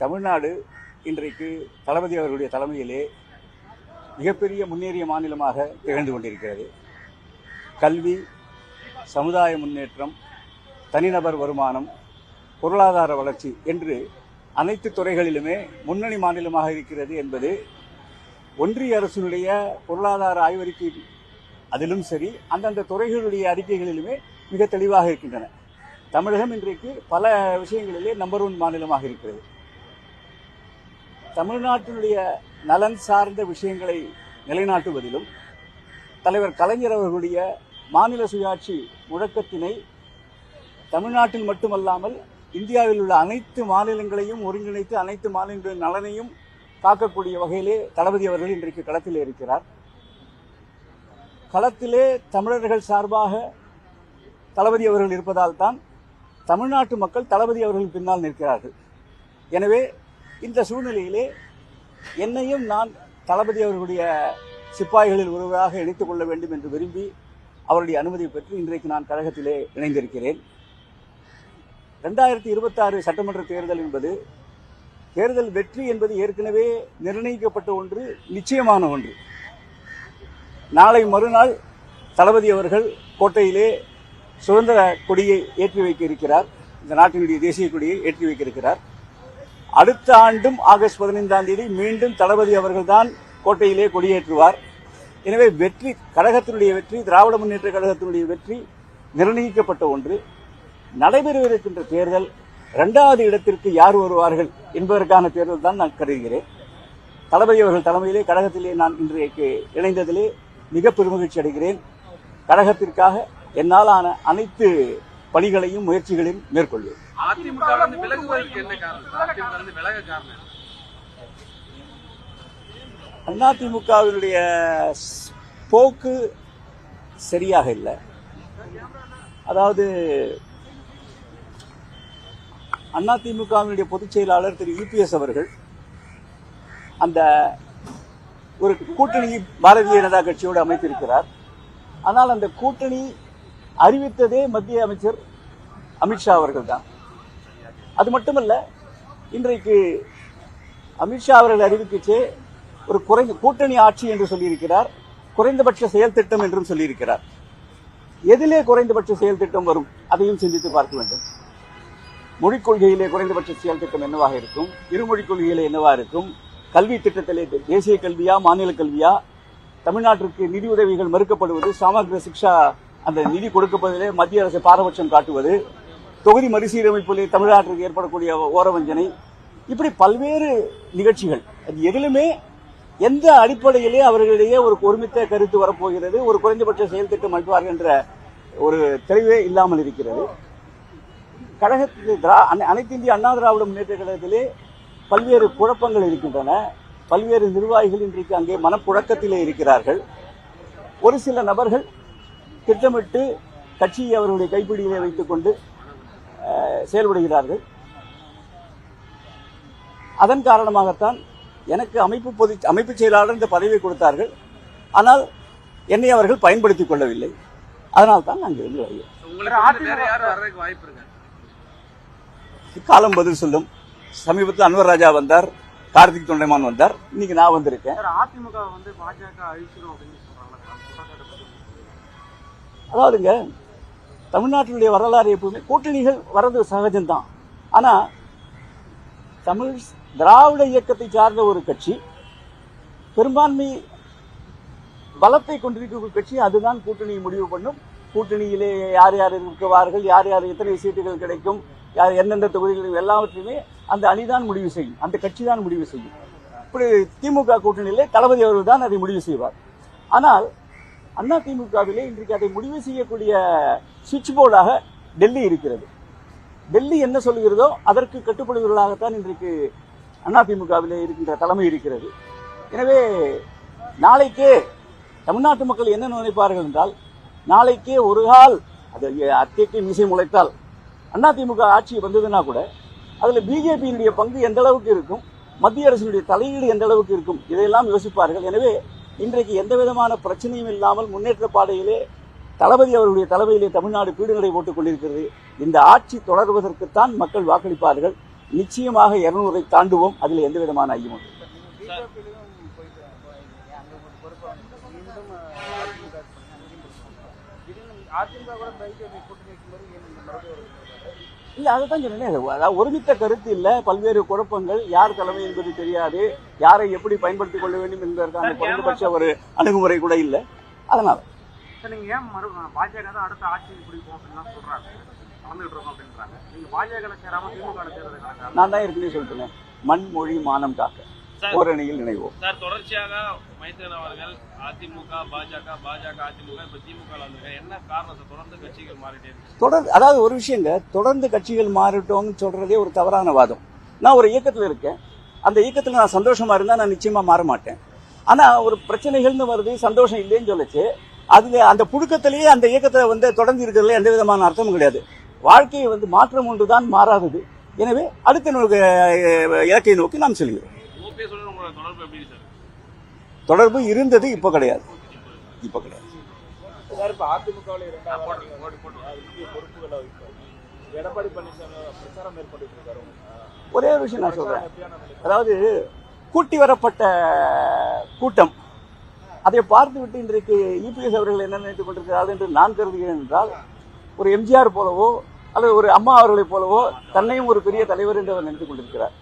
தமிழ்நாடு இன்றைக்கு தளபதி அவர்களுடைய தலைமையிலே மிகப்பெரிய முன்னேறிய மாநிலமாக திகழ்ந்து கொண்டிருக்கிறது. கல்வி சமுதாய முன்னேற்றம் தனிநபர் வருமானம் பொருளாதார வளர்ச்சி என்று அனைத்து துறைகளிலுமே முன்னணி மாநிலமாக இருக்கிறது என்பது ஒன்றிய அரசினுடைய பொருளாதார ஆய்வறிக்கை அதிலும் சரி அந்தந்த துறைகளுடைய அறிக்கைகளிலுமே மிக தெளிவாக இருக்கின்றன. தமிழகம் இன்றைக்கு பல விஷயங்களிலே நம்பர் ஒன் மாநிலமாக இருக்கிறது. தமிழ்நாட்டினுடைய நலன் சார்ந்த விஷயங்களை நிலைநாட்டுவதிலும் தலைவர் கலைஞர் அவர்களுடைய மாநில சுயாட்சி முழக்கத்தினை தமிழ்நாட்டில் மட்டுமல்லாமல் இந்தியாவில் உள்ள அனைத்து மாநிலங்களையும் ஒருங்கிணைத்து அனைத்து மாநிலங்களின் நலனையும் காக்கக்கூடிய வகையிலே தளபதி அவர்கள் இன்றைக்கு களத்தில் இருக்கிறார். களத்திலே தமிழர்கள் சார்பாக தளபதி அவர்கள் இருப்பதால் தான் தமிழ்நாட்டு மக்கள் தளபதி அவர்கள் பின்னால் நிற்கிறார்கள். எனவே இந்த சூழ்நிலையிலே என்னையும் நான் தளபதி அவர்களுடைய சிப்பாய்களில் ஒருவராக இணைத்துக் கொள்ள வேண்டும் என்று விரும்பி அவருடைய அனுமதி பெற்று இன்றைக்கு நான் கழகத்திலே இணைந்திருக்கிறேன். ரெண்டாயிரத்தி இருபத்தாறு சட்டமன்ற தேர்தல் என்பது தேர்தல் வெற்றி என்பது ஏற்கனவே நிர்ணயிக்கப்பட்ட ஒன்று நிச்சயமான ஒன்று. நாளை மறுநாள் தளபதி அவர்கள் கோட்டையிலே சுதந்திர கொடியை ஏற்றி வைக்க இருக்கிறார். இந்த நாட்டினுடைய தேசிய கொடியை ஏற்றி வைக்க இருக்கிறார். அடுத்த ஆண்டும் ஆகஸ்ட் பதினைந்தாம் தேதி மீண்டும் தளபதி அவர்கள்தான் கோட்டையிலே கொடியேற்றுவார். எனவே வெற்றி கழகத்தினுடைய வெற்றி திராவிட முன்னேற்ற கழகத்தினுடைய வெற்றி நிர்ணயிக்கப்பட்ட ஒன்று. நடைபெறவிருக்கின்ற தேர்தல் இரண்டாவது இடத்திற்கு யார் வருவார்கள் என்பதற்கான தேர்தல் தான் நான் கருதுகிறேன். தளபதி அவர்கள் தலைமையிலே கழகத்திலே நான் இன்றைக்கு இணைந்ததிலே மிக பெருமகிழ்ச்சி அடைகிறேன். கழகத்திற்காக என்னால் ஆன அனைத்து பணிகளையும் முயற்சிகளையும் மேற்கொள்வேன். அதிமுக வந்து விலகுவதற்கு என்ன காரணம்? அதிமுக வந்து விலக காரணம்? அதிமுகவினுடைய போக்கு சரியாக இல்லை. அதாவது அதிமுகவினுடைய பொதுச் செயலாளர் திரு யூபிஎஸ் அவர்கள் அந்த ஒரு கூட்டணி பாரதிய ஜனதா கட்சியோடு அமைத்திருக்கிறார். ஆனால் அந்த கூட்டணி அறிவித்ததே மத்திய அமைச்சர் அமித்ஷா அவர்கள் தான் அது மட்டுமல்ல இன்றைக்கு அமித்ஷா அவர்கள் அறிவிக்கச்சே ஒரு குறைந்த கூட்டணி ஆட்சி என்று சொல்லியிருக்கிறார். குறைந்தபட்ச செயல் திட்டம் என்றும் சொல்லியிருக்கிறார். எதிலே குறைந்தபட்ச செயல் திட்டம் வரும் அதையும் சிந்தித்து பார்க்க வேண்டும். மொழிக் கொள்கையிலே குறைந்தபட்ச செயல் திட்டம் என்னவாக இருக்கும்? இருமொழிக் கொள்கையிலே என்னவாக இருக்கும்? கல்வி திட்டத்திலே தேசிய கல்வியா மாநில கல்வியா? தமிழ்நாட்டிற்கு நிதி உதவிகள் மறுக்கப்படுவது சமகிர சிக்ஷா அந்த நிதி கொடுக்கப்படுவதிலே மத்திய அரசு பாரபட்சம் காட்டுவது தொகுதி மறுசீரமைப்பிலே தமிழ்நாட்டிற்கு ஏற்படக்கூடிய ஓரவஞ்சனை. இப்படி பல்வேறு நிகழ்ச்சிகள். அது எதிலுமே எந்த அடிப்படையிலே அவர்களிடையே ஒரு ஒருமித்த கருத்து வரப்போகிறது ஒரு குறைந்தபட்ச செயல் திட்டம் அளிப்பார்கள் என்ற ஒரு தெளிவே இல்லாமல் இருக்கிறது. கழகத்தில் திரா- அனைத்து இந்திய அண்ணா திராவிட முன்னேற்ற கழகத்திலே பல்வேறு குழப்பங்கள் இருக்கின்றன. பல்வேறு நிர்வாகிகள் இன்றைக்கு அங்கே மனப்புழக்கத்திலே இருக்கிறார்கள். ஒரு சில நபர்கள் திட்டமிட்டு கட்சியை அவர்களுடைய கைப்பிடியிலே வைத்துக் கொண்டு செயல்படுகிறார்கள். அதன் காரணமாகத்தான் எனக்கு அமைப்பு பொது அமைப்பு செயலாளர் இந்த பதவியை கொடுத்தார்கள். ஆனால் என்னை அவர்கள் பயன்படுத்திக் கொள்ளவில்லை. அதனால் தான் நான் இருந்து இருக்கு? காலம் பதில் சொல்லும். சமீபத்தில் அன்வர் ராஜா வந்தார். கார்த்திக் தொண்டைமான் வந்தார். இன்னைக்கு நான் வந்திருக்கேன். அதிமுக வந்து பாஜக அழிச்சிடும் அதாவதுங்க தமிழ்நாட்டினுடைய வரலாறு எப்பவுமே கூட்டணிகள் வர்றது சகஜம்தான். ஆனால் தமிழ் திராவிட இயக்கத்தை சார்ந்த ஒரு கட்சி பெரும்பான்மை பலத்தை கொண்டிருக்கக்கூடிய கட்சி அதுதான் கூட்டணியை முடிவு பண்ணும். கூட்டணியிலே யார் யார் இருக்குவார்கள் யார் யார் எத்தனை சீட்டுகள் கிடைக்கும் யார் எந்தெந்த தொகுதிகள் எல்லாவற்றையுமே அந்த அணிதான் முடிவு செய்யும். அந்த கட்சி தான் முடிவு செய்யும். இப்படி திமுக கூட்டணியிலே தளபதி அவர்கள் தான் அதை முடிவு செய்வார். ஆனால் அண்ணா திமுகவிலே இன்றைக்கு அதை முடிவு செய்யக்கூடிய சுவிட்ச் போர்டாக டெல்லி இருக்கிறது. டெல்லி என்ன சொல்கிறதோ அதற்கு கட்டுப்படுவர்களாகத்தான் இன்றைக்கு அதிமுகவிலே இருக்கின்ற தலைமை இருக்கிறது. எனவே நாளைக்கே தமிழ்நாட்டு மக்கள் என்ன நினைப்பார்கள் என்றால் நாளைக்கே ஒரு கால் அது அத்தைக்கு மீசை முளைத்தால் அதிமுக ஆட்சி வந்ததுன்னா கூட அதில் பிஜேபியினுடைய பங்கு எந்த அளவுக்கு இருக்கும் மத்திய அரசினுடைய தலையீடு எந்த அளவுக்கு இருக்கும் இதையெல்லாம் யோசிப்பார்கள். எனவே இன்றைக்கு எந்த விதமான பிரச்சனையும் இல்லாமல் முன்னேற்ற பாதையிலே தளபதி அவருடைய தலைமையிலே தமிழ்நாடு பீடுநடை போட்டுக் கொண்டிருக்கிறது இந்த ஆட்சி தொடர்வதற்குத்தான் மக்கள் வாக்களிப்பார்கள் நிச்சயமாக இருநூறை தாண்டுவோம் அதில் எந்த விதமான ஐயமும் இல்லை. அதுதான் சொன்னேன். அதாவது ஒருமித்த கருத்து இல்ல. பல்வேறு குழப்பங்கள். யார் தலைமை என்பது தெரியாது. யாரை எப்படி பயன்படுத்திக் கொள்ள வேண்டும் என்பதற்கான குறைந்தபட்ச ஒரு அணுகுமுறை கூட இல்லை. அதனால. நீங்க ஏன் மறு பாஜக தான் அடுத்த ஆட்சி பிடிக்கும் அப்படின்லாம் சொல்றாங்க. கலந்துகிட்டு இருக்கோம் அப்படின்றாங்க. நீங்க பாஜக சேராம திமுக நான் தான் ஏற்கனவே சொல்லிட்டேன். மண் மொழி மானம் காக்க. ஓரணியில் நினைவோம். சார் தொடர்ச்சியாக மைத்திரன் அவர்கள் அதிமுக பாஜக பாஜக அதிமுக இப்ப திமுக என்ன காரணம் தொடர்ந்து கட்சிகள் மாறிட்டே தொடர் அதாவது ஒரு விஷயங்க தொடர்ந்து கட்சிகள் மாறட்டோம்னு சொல்றதே ஒரு தவறான வாதம். நான் ஒரு இயக்கத்தில் இருக்கேன். அந்த இயக்கத்தில் நான் சந்தோஷமா இருந்தா நான் நிச்சயமா மாற மாட்டேன். ஆனா ஒரு பிரச்சனைகள்னு வருது சந்தோஷம் இல்லைன்னு சொல்லுச்சு. அது அந்த புழுக்கத்திலேயே அந்த இயக்கத்தை வந்து தொடர்ந்து இருக்கிறதுல எந்த விதமான அர்த்தமும் கிடையாது. வாழ்க்கையை வந்து மாற்றம் ஒன்றுதான் மாறாதது. எனவே அடுத்த இலக்கை நோக்கி நாம் செல்கிறோம். தொடர்பு எப்படி சார்? தொடர்பு இருந்தது இப்போ கிடையாது. இப்போ கிடையாது. ஒரே ஒரு விஷயம் நான் சொல்றேன்? அதாவது கூட்டி வரப்பட்ட கூட்டம் அதை பார்த்துவிட்டு இன்றைக்கு இபிஎஸ் அவர்கள் என்ன நினைத்துக் கொண்டிருக்கிறார்கள் என்று நான் கருதுகிறேன் என்றால் ஒரு எம்ஜிஆர் போலவோ அல்லது ஒரு அம்மா அவர்களைப் போலவோ தன்னையும் ஒரு பெரிய தலைவர் என்று அவர் நினைத்துக் கொண்டிருக்கிறார்.